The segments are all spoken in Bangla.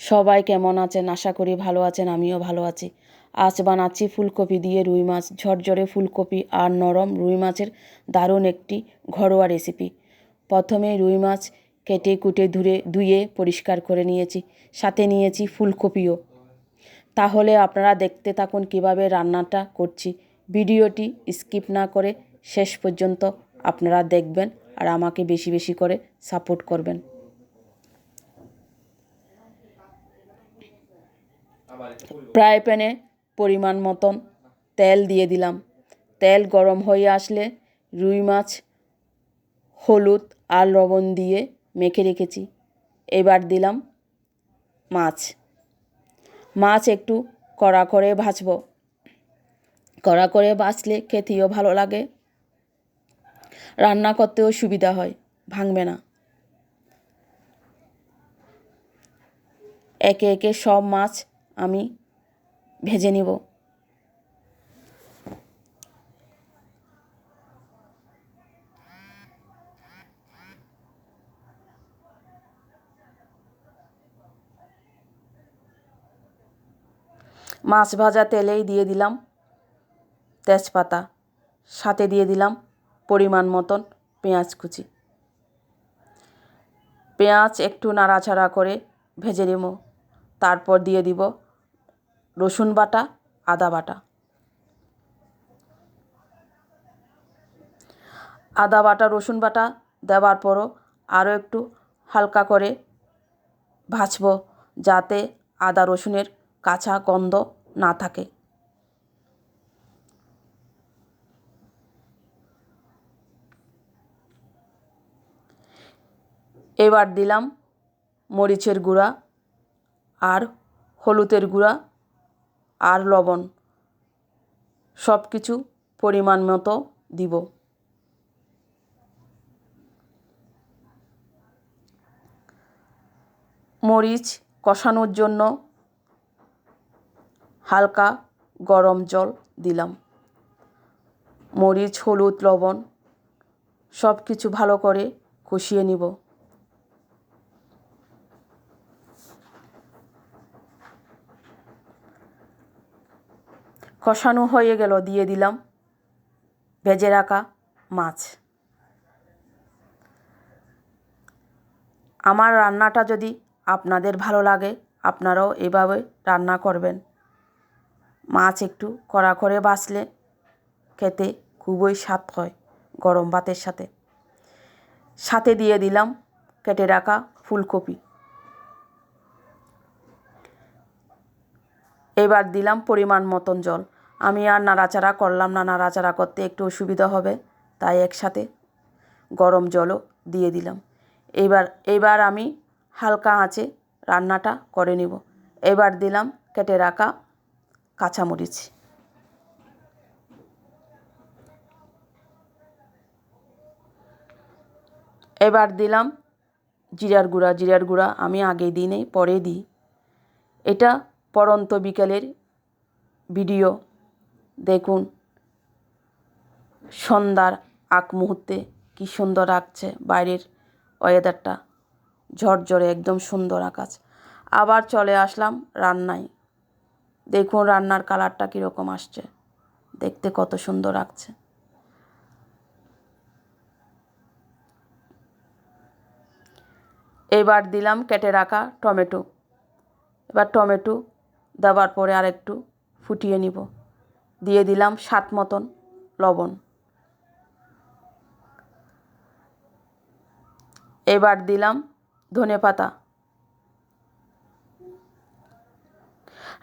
সবাই কেমন আছেন? আশা করি ভালো আছেন, আমিও ভালো আছি। আজ বানাচ্ছি ফুলকপি দিয়ে রুই মাছ। ঝরঝরে ফুলকপি আর নরম রুই মাছের দারুণ একটি ঘরোয়া রেসিপি প্রথমে রুই মাছ কেটে কুটে ধুয়ে ধুয়ে পরিষ্কার করে নিয়েছি। সাথে নিয়েছি ফুলকপিও। তাহলে আপনারা দেখতে থাকুন কীভাবে রান্নাটা করছি। ভিডিওটি স্কিপ না করে শেষ পর্যন্ত আপনারা দেখবেন আর আমাকে বেশি বেশি করে সাপোর্ট করবেন। ফ্রাই প্যানে পরিমাণ মতন তেল দিয়ে দিলাম। তেল গরম হয়ে আসলে রুই মাছ, হলুদ আর লবণ দিয়ে মেখে রেখেছি। এবার দিলাম মাছ। মাছ একটু কড়া করে ভাজব। কড়া করে ভাজলে খেতেও ভালো লাগে। রান্না করতেও সুবিধা হয়, ভাঙবে না। একে একে সব মাছ আমি ভেজে নিব। মাছ ভাজা তেলেই দিয়ে দিলাম। তেজপাতা সাথে দিয়ে দিলাম পরিমাণ মতন পেঁয়াজ কুচি। পেঁয়াজ একটু নাড়াচাড়া করে ভেজে নেব। তারপর দিয়ে দিব রসুন বাটা, আদা বাটা। আদা বাটা, রসুন বাটা দেওয়ার পরও আরও একটু হালকা করে ভাজব যাতে আদা, রসুনের কাঁচা গন্ধ না থাকে। এবার দিলাম মরিচের গুঁড়া আর হলুদের গুঁড়া। আর লবণ। সব কিছু পরিমাণ মতো দিব। মরিচ কষানোর জন্য হালকা গরম জল দিলাম। মরিচ, হলুদ, লবণ সব কিছু ভালো করে কষিয়ে নিব। কষানো হয়ে গেল, দিয়ে দিলাম ভেজে রাখা মাছ। আমার রান্নাটা যদি আপনাদের ভালো লাগে, আপনারাও এভাবে রান্না করবেন। মাছ একটু কড়া করে বাছলে খেতে খুবই স্বাদ হয় গরম ভাতের সাথে। সাথে দিয়ে দিলাম কেটে রাখা ফুলকপি। এবার দিলাম পরিমাণ মতন জল। আমি আর নাড়াচাড়া করলাম না, নাড়াচাড়া করতে একটু অসুবিধা হবে, তাই একসাথে গরম জলও দিয়ে দিলাম। এবার এবার আমি হালকা আঁচে রান্নাটা করে নিব। এবার দিলাম কেটে রাখা কাঁচামরিচ। এবার দিলাম জিরার গুঁড়া। জিরার গুঁড়া আমি আগে দিই নেই পরে দিই। এটা পরন্ত বিকেলের ভিডিও দেখুন। সন্ধ্যার আগ মুহূর্তে কী সুন্দর লাগছে বাইরের ওয়েদারটা ঝরঝরে একদম সুন্দর আকাশ। আবার চলে আসলাম রান্নায়। দেখুন রান্নার কালারটা কীরকম আসছে। দেখতে কত সুন্দর লাগছে এবার দিলাম কেটে রাখা টমেটো। এবার টমেটো দেওয়ার পরে আর একটু ফুটিয়ে নিব। দিয়ে দিলাম স্বাদ মতন লবণ। এবার দিলাম ধনে পাতা।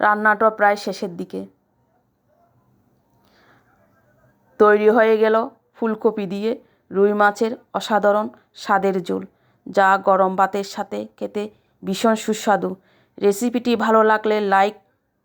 রান্নাটা প্রায় শেষের দিকে। তৈরি হয়ে গেল ফুলকপি দিয়ে রুই মাছের অসাধারণ স্বাদের ঝোল, যা গরম ভাতের সাথে খেতে ভীষণ সুস্বাদু। রেসিপিটি ভালো লাগলে লাইক